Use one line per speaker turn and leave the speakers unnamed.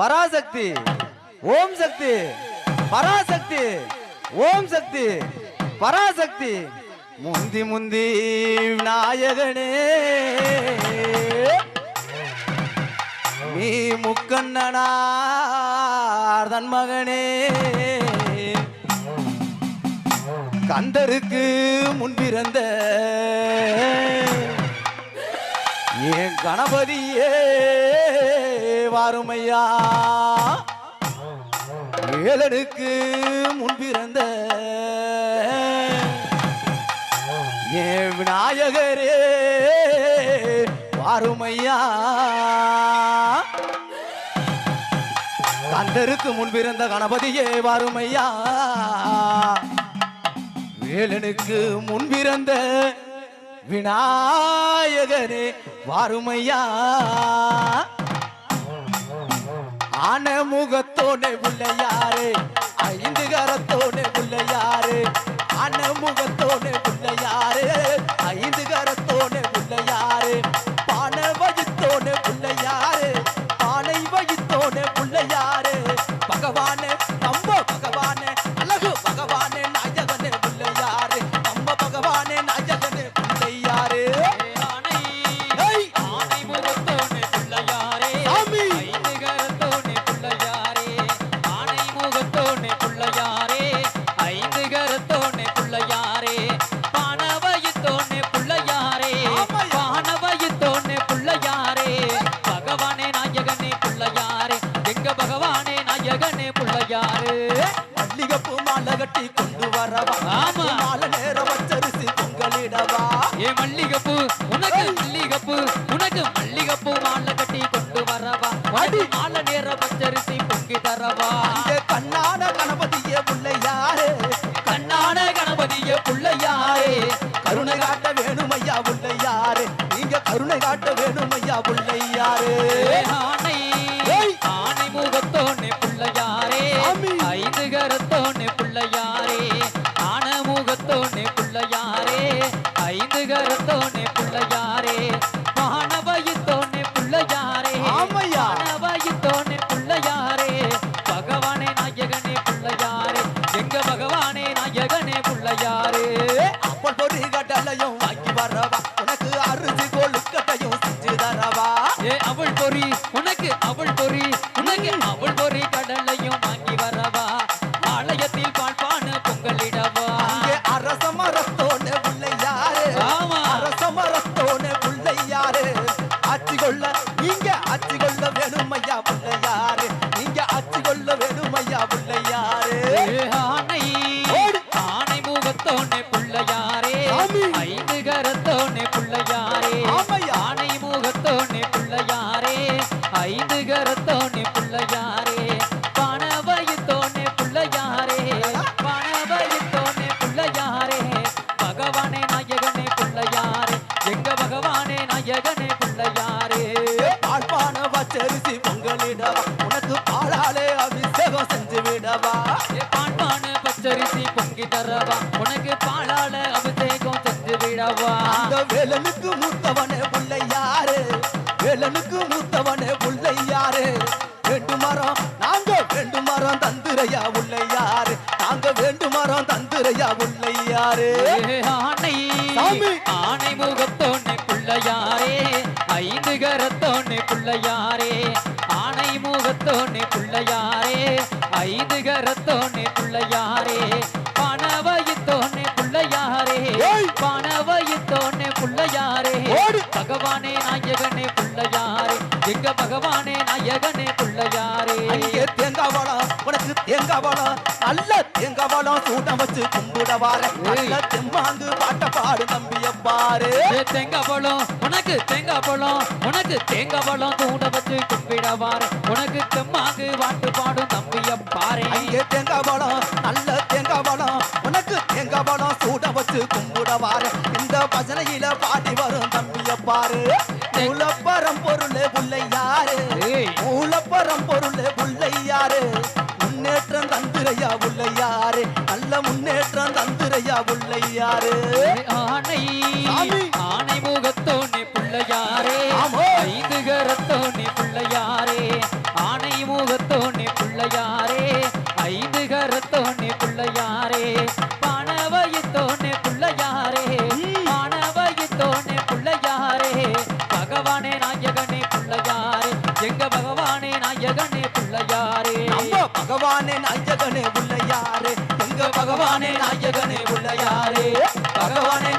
பராசக்தி. ஓம் சக்தி. பராசக்தி. ஓம் சக்தி. பராசக்தி. முந்தி முந்தி விநாயகனே. நீ முக்கண்ணனார் தன் மகனே கந்தருக்கு முன்பிறந்த என் கணபதியே வாருமையா. ஏழனுக்கு முன்பிறந்த என் விநாயகரே வாருமையா. கந்தருக்கு முன்பிறந்த கணபதியே வாருமையா. வேலனுக்கு முன்பிறந்த விநாயகரே வாருமையா? ஆன முகத்தோனே பிள்ளையாரு ஐந்து கரத்தோனே பிள்ளையாரு ஆன முகத்தோனே பிள்ளையாரு பகவானே நாயகனே பிள்ளையாரே.
எங்க பகவானே நாயகனே பிள்ளையாரே.
மல்லிகைப்பூ மாலை கட்டி கொண்டு வரவா?
ஆமா.
மாலை நேரம் வச்சரிசி பொங்கலிடவா?
ஏ மல்லிகைப்பூ உனக்கு மல்லிகைப்பூ உனக்கு மல்லிகைப்பூ மாலை கட்டி கொண்டு வரவா?
அடி.
மாலை நேர பச்சரிசி பொங்கி தரவா?
இங்கே கண்ணான கணபதியே பிள்ளையாரு.
கண்ணான கணபதிய புள்ளையாரே.
கருணை காட்ட வேணுமையா பிள்ளையாரு. நீங்க கருணை காட்ட
ஆனை. ஆனை முகத்தோனே புள்ளையாரே. ஐந்து கரத்தோனே புள்ளையாரே. ஆன முகத்தோனே புள்ளையாரே. ஐந்து கரத்தோனே புள்ளையாரே. மானவயித்தோனே புள்ளையாரே.
ஆமையா.
மானவயித்தோனே புள்ளையாரே. பகவானே நாயகனே புள்ளையாரே. எங்க பகவானே நாயகனே புள்ளையாரே.
அப்பல் பொறி கடலையும் உனக்கு
அவள் பொறி உனக்கு அவள் பொறி கடலையும் வாங்கி வரவா? ஆலயத்தில் பாழ்பான பொங்கலிடவா?
இங்கே அரச மரத்தோனே பிள்ளையாரு
ஆமா.
அரச மரத்தோனே பிள்ளையாரு ஆட்சி கொள்ள நீங்க ஆட்சி கொள்ள வேணுமையா பிள்ளையாரு நீங்க ஆட்சி கொள்ள வேணுமையா பிள்ளையாரு
ஆனை. ஆனை முகத்தோனே புள்ளையாரே. ஐந்து
பச்சரிசி பொங்கலிடவா? உனக்கு பாலாலே அபிஷேகம் செஞ்சு விடவா?
பாண்பான பச்சரிசி பொங்கி தரவா? உனக்கு பாலால அபிஷேகம் செஞ்சு விடவா?
அந்த வேலனுக்கு மூத்தவனே பிள்ளையாரு வேலனுக்கு மூத்தவனே பிள்ளையாரு வேண்டு மரம் நாங்க வேண்டு மரம் தந்துரையா உள்ளையாரு நாங்க வேண்டு மரம் தந்துரையா உள்ளையாரு
ஆனை. ஆனை முகத்தோனே புள்ளையாரே ஐந்து கரத்தோனே புள்ளையாரே ஆனை முகத்தோனே புள்ளையாரே ஐந்து கரத்தோனே புள்ளையாரே பணவயித்தோனே புள்ளையாரே. பணவயித்தோனே புள்ளையாரே. பகவானே நாயகனே
பழம் நல்ல தேங்காய் பழம் சூடம் வச்சு கும்பிட வார நல்ல தெம்மாங்கு பாட்ட பாடு நம்பிய பாரு
பழம் உனக்கு தேங்காய் பழம் உனக்கு தேங்காய் பழம் தூண்ட வச்சு கும்பிடவாரு. உனக்கு தெம்மாங்கு வாட்டு பாடும் தம்பிய பாரு
அங்கே தேங்காய் பழம் நல்ல தேங்காய் பழம் உனக்கு தேங்காய் பழம் சூட வச்சு கும்பிட வார இந்த பஜனையில பாடி வரும் தம்பிய பாரு மூலப்பரம் பொருளே புள்ளையாரு.
ஏய்.
மூலப்பரம் பொருளே தந்துரையா புள்ளையாரு. நல்ல முன்னேற்றம் தந்துரையா புள்ளையாரு சாமி.
ஆனை முகத்தோனே புள்ளையாரே. ஐந்து கரத்தோனே புள்ளையாரே. ஆனை முக பிள்ளையாரே. ஐந்து கரத்தோனே பிள்ளையாரே. பானவயித்தோனே பிள்ளையாரே. பானவயித்தோனே பிள்ளையாரே. பகவானே நாயகனே பிள்ளையாரே. எங்க பகவானே நாயகனே பிள்ளையாரே.
பகவானே நாயகனே பகவானே நாயகனே உள்ளையாரே. பகவானே